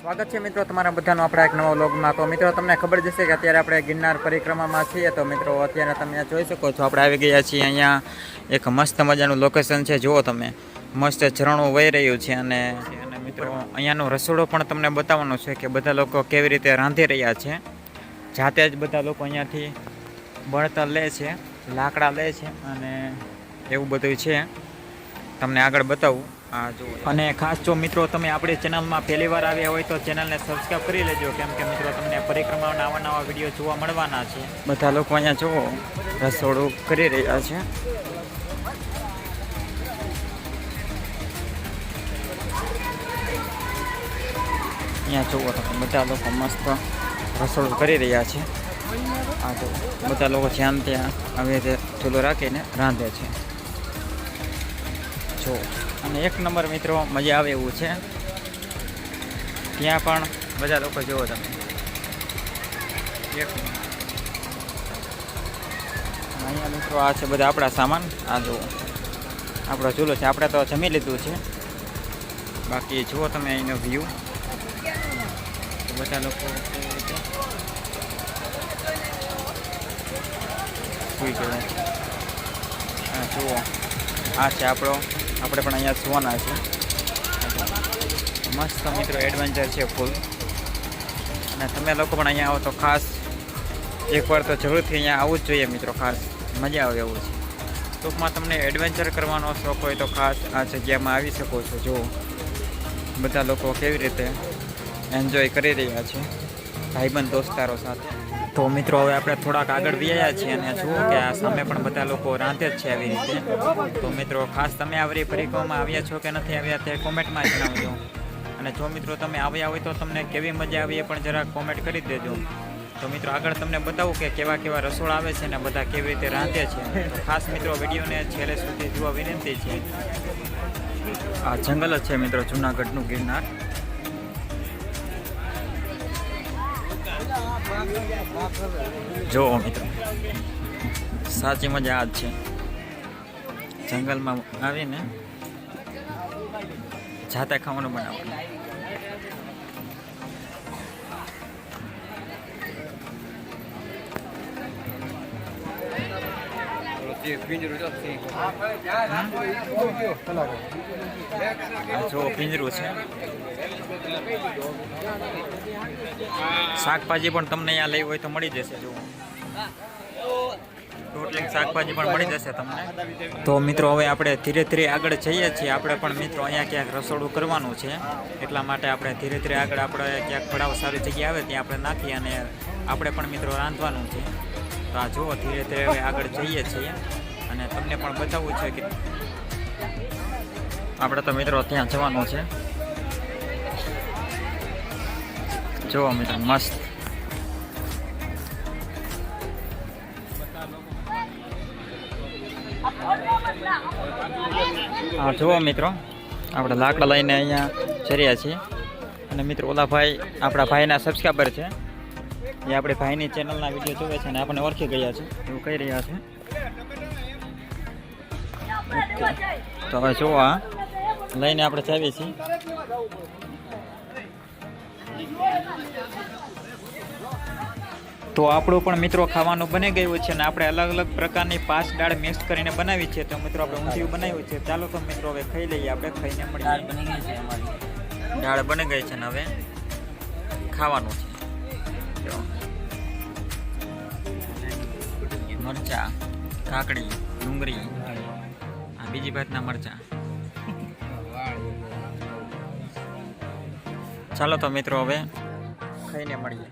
સ્વાગત છે મિત્રો તમારા બધાનો આપણા એક નવા વ્લોગમાં. તો મિત્રો, તમને ખબર જશે કે અત્યારે આપણે ગિરનાર પરિક્રમામાં છીએ. તો મિત્રો, અત્યારે તમે જોઈ શકો છો, આપણે આવી ગયા છીએ અહીંયા. એક મસ્ત મજાનું લોકેશન છે. જુઓ તમે, મસ્ત ઝરણું વહી રહ્યું છે અને મિત્રો, અહીંયાનો રસોડો પણ તમને બતાવવાનો છે કે બધા લોકો કેવી રીતે રાંધી રહ્યા છે. જાતે જ બધા લોકો અહીંયાથી બળતર લે છે, લાકડા લે છે અને એવું બધું છે. તમને આગળ બતાવું. અને ખાસ જો મિત્રો તમે આપણી ચેનલમાં પહેલી વાર આવ્યા હોય તો ચેનલને સબસ્ક્રાઈબ કરી લેજો. કેમ કે મિત્રો તમને પરિક્રમાના આવા નવા વીડિયો જોવા મળવાના છે. બધા લોકો અહીંયા જુઓ રસોડું કરી રહ્યા છે. અહીંયા જુઓ તમે બધા લોકો મસ્ત રસોડું કરી રહ્યા છે. આ જો બધા લોકો જ્યાં ત્યાં આવી રીતે ચૂલો રાખીને રાંધે છે. જો અને એક નંબર મિત્રો, મજા આવે એવું છે. ત્યાં પણ બધા લોકો જુઓ તમે. એક અહીંયા મિત્રો આ છે બધા આપણા સામાન. આ જુઓ. આપણો ચૂલો છે. આપણે તો જમી લીધું છે. બાકી જુઓ તમે અહીંનો વ્યૂ બધા લોકો સૂઈ ગયા જુઓ. આ છે આપણો આપણે પણ અહીંયા સુવાના છે મસ્ત મિત્રો એડવેન્ચર છે ફૂલ અને તમે લોકો પણ અહીંયા આવો તો ખાસ એકવાર તો જરૂરથી અહીંયા આવવું જ જોઈએ મિત્રો, ખાસ મજા આવે એવું છે. ટૂંકમાં તમને એડવેન્ચર કરવાનો શોખ હોય તો ખાસ આ જગ્યામાં આવી શકો છો. જો બધા લોકો કેવી રીતે એન્જોય કરી રહ્યા છે. ભાઈબંધ, દોસ્તારો સાથે. તો મિત્રો, હવે આપણે થોડાક આગળ વ્યાયા છીએ અને જુઓ કે આ સામે પણ બધા લોકો રાંધે જ છે આવી રીતે. તો મિત્રો, ખાસ તમે આવરી પરિક્રમામાં આવ્યા છો કે નથી આવ્યા તે કોમેન્ટમાં જણાવજો. અને જો મિત્રો તમે આવ્યા હોય તો તમને કેવી મજા આવી એ પણ જરાક કોમેન્ટ કરી દેજો. તો મિત્રો, આગળ તમને બતાવું કે કેવા કેવા રસોડા આવે છે ને બધા કેવી રીતે રાંધે છે. ખાસ મિત્રો, વિડીયોને છેલ્લે સુધી જોવા વિનંતી છે. આ જંગલ જ છે મિત્રો, જુનાગઢનું ગિરનાર. જો મિત્રો. સાચી મજા આ જ છે. જંગલમાં આવીને જાતે ખાવાનું બનાવવાનું જો પિંજરું છે. શાકભાજી પણ તમને અહીંયા લેવી હોય તો મળી જશે જો ટોટલી શાકભાજી પણ મળી જશે તમને. તો મિત્રો, હવે આપણે ધીરે ધીરે આગળ જઈએ છીએ. આપણે પણ મિત્રો અહીંયા ક્યાંક રસોડું કરવાનું છે. એટલા માટે આપણે ધીરે ધીરે આગળ આપણે ક્યાંક પડાવ સારી જગ્યા આવે ત્યાં આપણે નાખીએ અને આપણે પણ મિત્રો રાંધવાનું છે. તો આ જુઓ, ધીરે ધીરે હવે આગળ જઈએ છીએ. અને તમને પણ બતાવવું છે કે આપણે તો મિત્રો ત્યાં જવાનું છે. જુઓ મિત્રો મસ્ત હા જુઓ મિત્રો આપણે લાકડા લઈને અહીંયા ચર્યા છીએ. અને મિત્રો ઓલા ભાઈ આપણા ભાઈના સબસ્ક્રાઈબર છે. એ આપણે ભાઈની ચેનલના વીડિયો જોવે છે અને આપણને ઓળખી ગયા છે. એવું કહી રહ્યા છે. તો હવે જુઓ લઈને આપણે ચાવીએ છીએ. તો આપણું પણ મિત્રો ખાવાનું બની ગયું છે અને આપણે અલગ અલગ પ્રકારની પાસ દાળ મિક્સ કરીને બનાવી છે. તો મિત્રો આપણે ઊંધિયું બનાવ્યું છે. ચાલો તો મિત્રો હવે ખાઈ લઈએ. આપણે ખાઈને મળીએ. બની ગઈ છે અમારી. દાળ બની ગઈ છે ને હવે ખાવાનું છે. મરચાં મરચા કાકડી ડુંગળી આ બીજી ભાતના મરચા. ચાલો તો મિત્રો હવે ખાઈને મળીએ.